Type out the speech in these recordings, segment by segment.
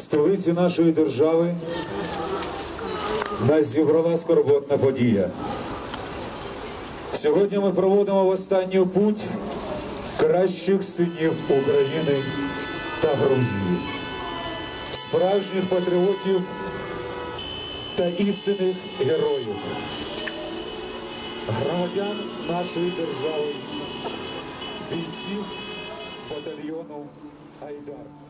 столиці нашої держави нас зібрала скорботна подія. Сьогодні ми проводимо в останню путь кращих синів України та Грузії, справжніх патріотів та істинних героїв, громадян нашої держави, бійців батальйону Айдар.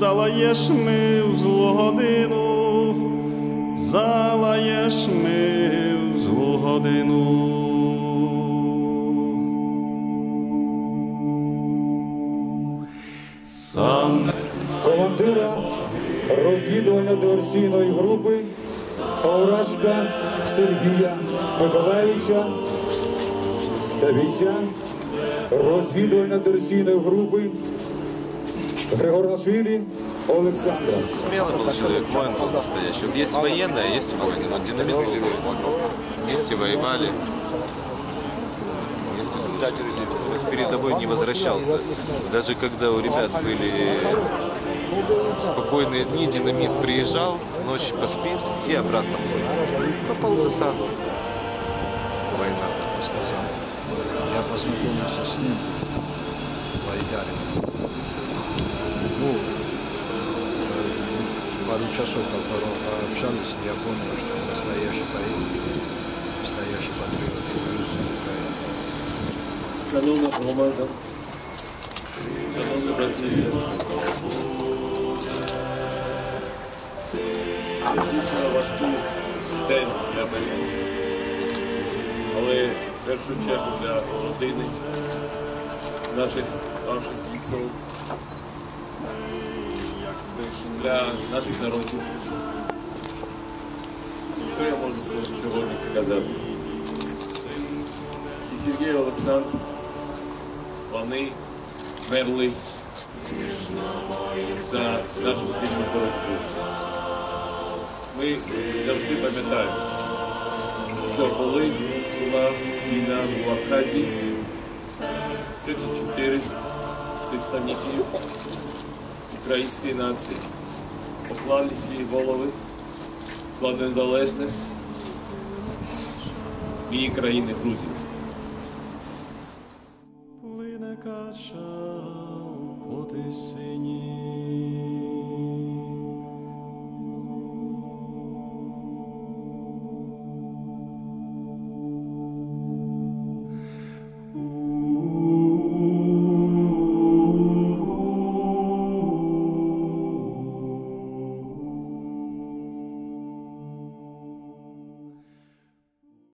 залаєш ми в злу годину, залаєш ми в злу годину. Сам командира розвідувально-диверсійної групи Оврашка Сергія Миколаївича та бійця розвідувально-диверсійної групи Григорашвілі Олександра. Смелый был человек, мой он был настоящий. Вот есть военные, а есть воины. Вот динамит был Вместе воевали. Вместе служили. Есть передовой не возвращался. Даже когда у ребят были спокойные дни, динамит приезжал, ночь поспит и обратно. Попал в засаду. Война, сказал. Я познакомился с ним в пару часов по- по- пообщались, я понял, что настоящий поэт, настоящий патриот и Грузии, Украины. Шановна громада, шановні брати і сестри. Це дійсно важкий день для мене. Але в першу чергу для родини, наших наших бійців, для наших народів. Що я можу сьогодні сказати? І Сергій Олександр, вони мерли за нашу спільну боротьбу. Ми завжди пам'ятаємо, що коли була війна в Абхазії, 34 представників української нації поклали свої голови слав незалежність її країни Грузії. плине кача у тисині.